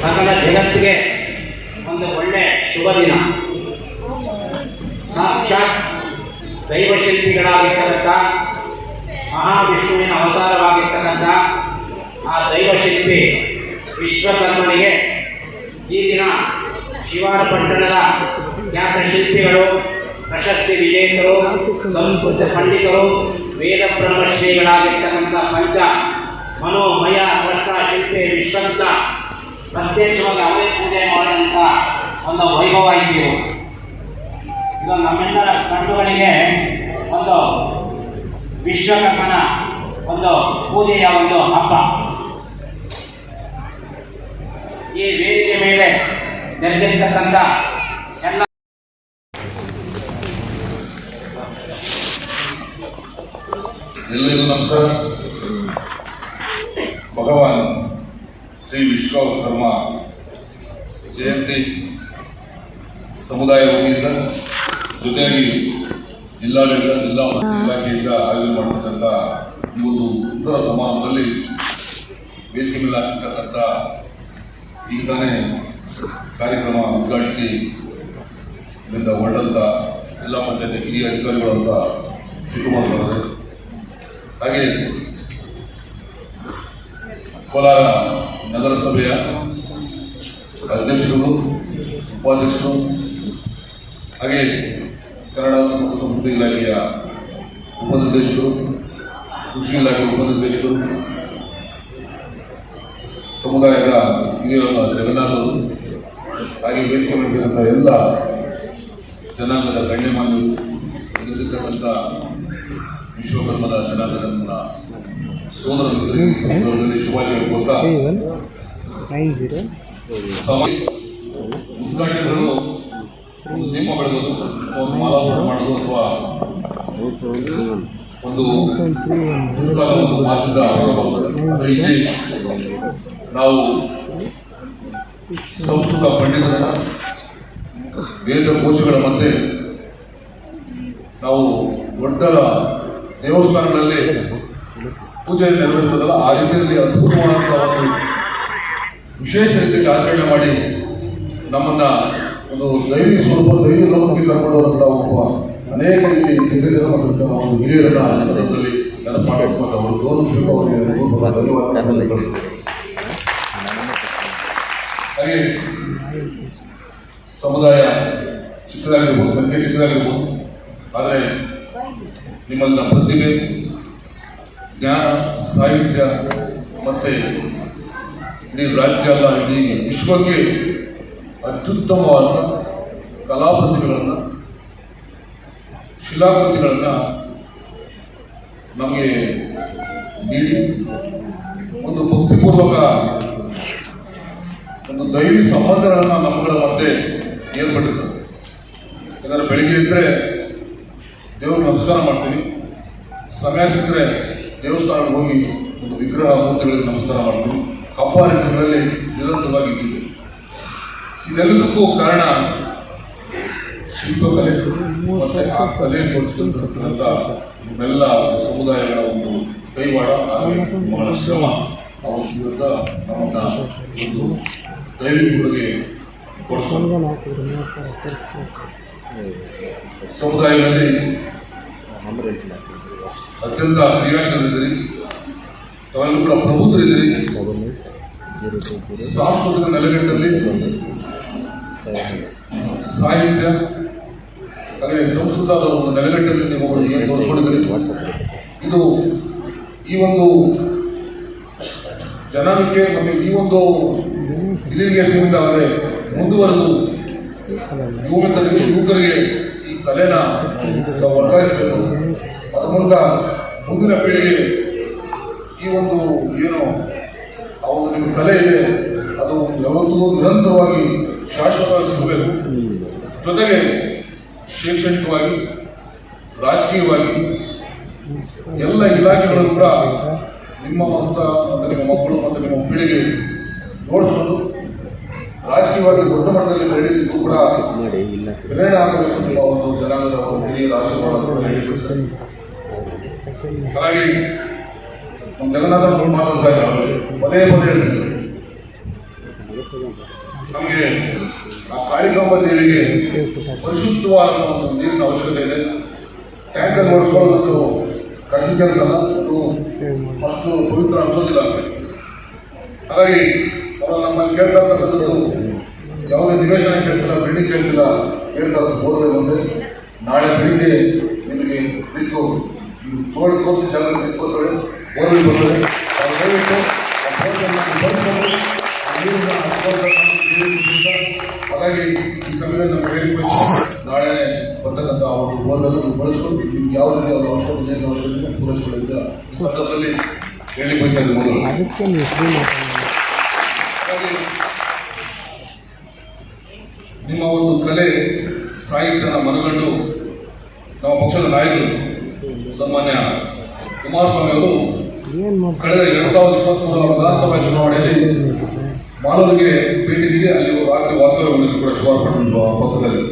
ಸಕಲ ಜಗತ್ತಿಗೆ ಒಂದು ಒಳ್ಳೆ ಶುಭ ದಿನ. ಸಾಕ್ಷಾತ್ ದೈವಶಿಲ್ಪಿಗಳಾಗಿರ್ತಕ್ಕಂಥ ಮಹಾವಿಷ್ಣುವಿನ ಅವತಾರವಾಗಿರ್ತಕ್ಕಂಥ ಆ ದೈವಶಿಲ್ಪಿ ವಿಶ್ವಕರ್ಮನಿಗೆ ಈ ದಿನ ಶಿವಾರ ಪಟ್ಟಣದ ಖ್ಯಾತ ಶಿಲ್ಪಿಗಳು, ಪ್ರಶಸ್ತಿ ವಿಜೇತರು, ಸಂಸ್ಕೃತ ಪಂಡಿತರು, ವೇದ ಬ್ರಹ್ಮಶ್ರೀಗಳಾಗಿರ್ತಕ್ಕಂಥ ಪಂಚ ಮನೋಮಯ ವರ್ಷ ಶಿಲ್ಪಿ ವಿಶ್ವಂತ ಪ್ರತ್ಯಕ್ಷವಾಗಿ ಅವರೇ ಪೂಜೆ ಮಾಡಿದಂಥ ಒಂದು ವೈಭವ ಇದು. ನಮ್ಮೆಲ್ಲರ ಕಣ್ಣುಗಳಿಗೆ ಒಂದು ವಿಶ್ವಕರ್ಮನ ಒಂದು ಪೂಜೆಯ ಒಂದು ಹಬ್ಬ. ಈ ವೇದಿಕೆ ಮೇಲೆ ನೆರೆದಿರ್ತಕ್ಕಂಥ ಎಲ್ಲ ಎಲ್ಲರಿಗೂ ನಮಸ್ಕಾರ. ಭಗವಾನ್ ಶ್ರೀ ವಿಶ್ವಕರ್ಮ ಜಯಂತಿ ಸಮುದಾಯ ವತಿಯಿಂದ ಜೊತೆಯಾಗಿ ಜಿಲ್ಲಾಡಳಿತ, ಜಿಲ್ಲಾ ಇಲಾಖೆಯಿಂದ ಆಯೋಜನೆ ಮಾಡತಕ್ಕಂಥ ಈ ಒಂದು ಸುಂದರ ಸಮಾರಂಭದಲ್ಲಿ ವೇದಿಕೆ ಮೇಲೆ ಆಗ್ತಕ್ಕಂಥ ಈಗ ತಾನೇ ಕಾರ್ಯಕ್ರಮ ಉದ್ಘಾಟಿಸಿ ಇಲ್ಲಿಂದ ಹೊರಟಂತ ಜಿಲ್ಲಾ ಪಂಚಾಯತ್ ಹಿರಿಯ ಅಧಿಕಾರಿಗಳಂತ ಶಿವಕುಮಾರ್ ಅವರೇ ಹಾಗೆ ಕೋಲಾರ ನಗರಸಭೆಯ ಅಧ್ಯಕ್ಷರು, ಉಪಾಧ್ಯಕ್ಷರು ಹಾಗೆ ಕನ್ನಡ ಮತ್ತು ಸಂಸ್ಕೃತಿ ಇಲಾಖೆಯ ಉಪನಿರ್ದೇಶಕರು, ಕೃಷಿ ಇಲಾಖೆ ಉಪನಿರ್ದೇಶಕರು, ಸಮುದಾಯದ ಹಿರಿಯ ಜಗನ್ನಾಥರು, ಹಾಗೆ ವೇದಿಕೆ ಮಾಡಿರ್ತಕ್ಕಂಥ ಎಲ್ಲ ಜನಾಂಗದ ಗಣ್ಯಮಾನ್ಯರು ಇಲ್ಲಿರ್ತಕ್ಕಂಥ ವಿಶ್ವಕರ್ಮದ ಜನಾಂಗದ ಸೋದರ ಮಿತ್ರರಿಗೆ ಈ ಸಂದರ್ಭದಲ್ಲಿ ಶುಭಾಶಯ ಕೊಡ್ತಾ ನೈನ್ ಜೀರೋ ಸಮಯ ಉದ್ಘಾಟನೆಗಳು ಒಂದು ದೀಪ ಬೆಳಗೋದು ಒಂದು ಮಾಲಾಪುರ ಮಾಡೋದು ಅಥವಾ ಒಂದು ನಾವು ಸಂಸ್ಕೃತ ಪಂಡಿತರ ವೇದ ಕೋಶಗಳ ಮಧ್ಯೆ ನಾವು ದೊಡ್ಡ ದೇವಸ್ಥಾನಗಳಲ್ಲಿ ಪೂಜೆ ನೆರವೇರ್ತದಲ್ಲ, ಆ ರೀತಿಯಲ್ಲಿ ಅದ್ಭುತವಾದಂಥ ಒಂದು ವಿಶೇಷ ರೀತಿಯಲ್ಲಿ ಆಚರಣೆ ಮಾಡಿ ನಮ್ಮನ್ನ ಒಂದು ದೈವಿ ಸ್ವರೂಪ, ದೈವಿ ಲೋಕಕ್ಕೆ ಕರ್ಕೊಂಡು ಹೋದಂಥ ಒಬ್ಬ ಅನೇಕ ರೀತಿ ಮತ್ತು ಒಂದು ಹಿರಿಯರನ್ನ ಸಂದರ್ಭದಲ್ಲಿ ನೆನಪು ಮಾಡಿಕೊಂಡು ಅವರು ಗೌರವಿಸಬೇಕು ಅವರಿಗೆ. ಹಾಗೆ ಸಮುದಾಯ ಚಿಕ್ಕದಾಗಿರ್ಬೋದು, ಸಂಖ್ಯೆ ಚಿಕ್ಕದಾಗಿರ್ಬೋದು. ಆದರೆ ನಿಮ್ಮನ್ನ ಪ್ರತಿಭೆ ಜ್ಞಾನ, ಸಾಹಿತ್ಯ ಮತ್ತೆ ಇಡೀ ರಾಜ್ಯ ಅಲ್ಲ, ಇಡೀ ವಿಶ್ವಕ್ಕೆ ಅತ್ಯುತ್ತಮವಾದ ಕಲಾಕೃತಿಗಳನ್ನು, ಶಿಲಾಕೃತಿಗಳನ್ನು ನಮಗೆ ನೀಡಿ, ಒಂದು ಭಕ್ತಿಪೂರ್ವಕ ಒಂದು ದೈವಿ ಸಂಬಂಧಗಳನ್ನು ನಮ್ಮಗಳ ಮಧ್ಯೆ ಏರ್ಪಟ್ಟಿರ್ತದೆ. ಯಾಕಂದರೆ ಬೆಳಿಗ್ಗೆ ಇದ್ದರೆ ದೇವ್ರಿಗೆ ನಮಸ್ಕಾರ ಮಾಡ್ತೀವಿ ಸಮಯ ಸಿಕ್ಕರೆ ದೇವಸ್ಥಾನಕ್ಕೆ ಹೋಗಿ ಒಂದು ವಿಗ್ರಹ ಮೂರ್ತಿಗಳಿಗೆ ನಮಸ್ಕಾರ ಮಾಡಿದ್ರು. ಹಬ್ಬ ನಿರಂತರವಾಗಿ ಇದ್ದಿದೆ ಇದೆಲ್ಲದಕ್ಕೂ ಕಾರಣ ಶಿಲ್ಪಕಲೆ ಮತ್ತೆ ಆ ಕಲೆ ತೋರಿಸಿರ್ತಕ್ಕಂಥ ನಮ್ಮೆಲ್ಲ ಸಮುದಾಯಗಳ ಒಂದು ಕೈವಾಡ. ಬಹಳ ಶ್ರಮ ಅವರ ವಿರುದ್ಧ ನಮ್ಮನ್ನ ಒಂದು ದೈವಿಗಳಿಗೆ ಕೊಡಿಸ್ಕೊಂಡು ಸಮುದಾಯದಲ್ಲಿ ಸಮುದಾಯಗಳಲ್ಲಿ ಅತ್ಯಂತ ಕ್ರಿಯಾಶೀಲರಿದ್ದೀರಿ ತಾವೆಲ್ಲರೂ ಕೂಡ ಪ್ರಬುದ್ಧರಿದ್ದೀರಿ. ಸಾಂಸ್ಕೃತಿಕ ನೆಲೆಗಟ್ಟಲ್ಲಿ ಸಾಹಿತ್ಯ ಹಾಗೆ ಸಂಸ್ಕೃತದ ಒಂದು ನೆಲೆಗಟ್ಟಲ್ಲಿ ನೀವು ತೋರಿಸ್ಕೊಂಡಿದ್ದೀರಿ. ಇದು ಈ ಒಂದು ಜನರಿಗೆ ಮತ್ತು ಈ ಒಂದು ಇಲ್ಲಿಗೆ ಸೀಮಿತ ಆದರೆ ಮುಂದುವರೆದು ಯುವಕರಿಗೆ ಯುವಕರಿಗೆ ಈ ಕಲೆನ ವರ್ಗಾಯಿಸಬೇಕು. ಅದ್ರ ಮೂಲಕ ಮುಂದಿನ ಪೀಳಿಗೆ ಈ ಒಂದು ಏನು ಆ ಒಂದು ನಿಮ್ಮ ಕಲೆ ಇದೆ ಅದು ಯಾವತ್ತೂ ನಿರಂತರವಾಗಿ ಶಾಶ್ವತವಾಗಿ ಸಿಗಬೇಕು. ಜೊತೆಗೆ ಶೈಕ್ಷಣಿಕವಾಗಿ ರಾಜಕೀಯವಾಗಿ ಎಲ್ಲ ಇಲಾಖೆಗಳು ಕೂಡ ನಿಮ್ಮ ಮತ್ತು ಮತ್ತು ನಿಮ್ಮ ಮಕ್ಕಳು ಮತ್ತು ನಿಮ್ಮ ಪೀಳಿಗೆ ನೋಡಿಸ್ಕೊಂಡು ರಾಜಕೀಯವಾಗಿ ದೊಡ್ಡ ಮಟ್ಟದಲ್ಲಿ ಬೆಳೆಯಲಿಕ್ಕೂ ಕೂಡ ಪ್ರೇರಣೆ ಆಗಬೇಕು ಎಂಬ ಒಂದು ಜನಾಂಗದ ಒಂದು ಹಿರಿಯರ ಆಶೀರ್ವಾದ ಹಾಗಾಗಿ ನಮ್ಮ ಜಗನ್ನಾಥ ಅವರು ಮಾತಾಡ್ತಾ ಇದ್ದಾರೆ. ಪದೇ ಪದೇ ನಮಗೆ ಆ ಕಾಳಿಕಾಂಬ ದೇವಿಗೆ ಪರಿಶುದ್ಧವಾದ ಒಂದು ನೀರಿನ ಅವಶ್ಯಕತೆ ಇದೆ. ಟ್ಯಾಂಕರ್ ಓಡಿಸ್ಕೊಳ್ಳೋದು ಕಠಿಣ ಕೆಲಸ ಮಾಡಿ ಅಷ್ಟು ಪವಿತ್ರ ಅನಿಸೋದಿಲ್ಲ ಅಂತ. ಹಾಗಾಗಿ ಅವರು ನಮ್ಮಲ್ಲಿ ಕೇಳ್ತಾ ಇರ್ತಕ್ಕಂಥದ್ದು ಯಾವುದೇ ನಿವೇಶನ ಕೇಳ್ತಿಲ್ಲ ಬಿಲ್ಡಿಂಗ್ ಕೇಳ್ತಿಲ್ಲ, ಕೇಳ್ತಾ ಇರೋದು ಬಂದರೆ ನಾಳೆ ಬೆಳಿಗ್ಗೆ ನಿಮಗೆ ಬಿದ್ದು ತೋಡಿ ತೋರಿಸಿ ಜಾಗ ಬಿಟ್ಕೊಳ್ತಾರೆ ಬೋರ್ವೆಲ್ ಬರ್ತದೆ ಅವ್ರು ದಿವಸ ಹಾಗಾಗಿ ಈ ಸಮಯದಲ್ಲಿ ನಾವು ಹೇಳಿಕೊಂಡು ನಾಳೆ ಬರ್ತಕ್ಕಂಥ ಅವರು ಬೋರ್ವೆಲ್ ಬಳಸ್ಕೊಂಡು ನಿಮ್ಗೆ ಯಾವ ರೀತಿ ಅವರ ಅವಶ್ಯಕತೆ ಅವಶ್ಯಕತೆ ಪೂರೈಸಿಕೊಳ್ಳುತ್ತೆ ಸಂದರ್ಭದಲ್ಲಿ ಹೇಳಿ ಬಯಸ್ತಾ ಮೊದಲು ನಿಮ್ಮ ಒಂದು ಕಲೆ ಸಾಹಿತ್ಯನ ಮನಗಂಡು ನಮ್ಮ ಪಕ್ಷದ ನಾಯಕರು ಸನ್ಮಾನ್ಯ ಕುಮಾರಸ್ವಾಮಿ ಅವರು ಕಳೆದ ಎರಡ್ ಸಾವಿರದ ಇಪ್ಪತ್ಮೂರರ ವಿಧಾನಸಭಾ ಚುನಾವಣೆಯಲ್ಲಿ ಮಾನವರಿಗೆ ಭೇಟಿ ನೀಡಿ ಅಲ್ಲಿ ರಾತ್ರಿ ವಾಸ್ತವ್ಯ ಹೊಂದಿದ್ರು ಕೂಡ ಶಿವಾರಪಟ್ಟಣದ ಪಕ್ಕದಲ್ಲಿ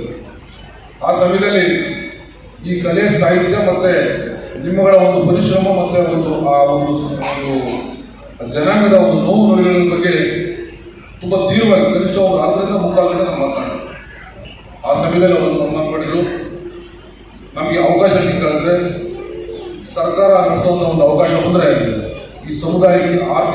ಆ ಸಮಯದಲ್ಲಿ ಈ ಕಲೆ ಸಾಹಿತ್ಯ ಮತ್ತೆ ನಿಮ್ಮಗಳ ಒಂದು ಪರಿಶ್ರಮ ಮತ್ತೆ ಒಂದು ಆ ಒಂದು ಜನಾಂಗದ ಒಂದು ನೋವು ನೋವುಗಳ ಬಗ್ಗೆ ತುಂಬ ತೀವ್ರವಾಗಿ ಕನಿಷ್ಠ ಒಂದು ಅರ್ಧದಿಂದ ಮುಕ್ಕಾಲು ಗಂಟೆ ನಾವು ಆ ಸಮಯದಲ್ಲಿ ಅವರು ನಮ್ಮ ಪಡೆದರು. ನಮಗೆ ಅವಕಾಶ ಸಿಕ್ಕಂದ್ರೆ ಸರ್ಕಾರ ನಡೆಸುವಂಥ ಒಂದು ಅವಕಾಶ ಬಂದರೆ ಈ ಸಮುದಾಯಕ್ಕೆ ಆರ್ಥಿಕ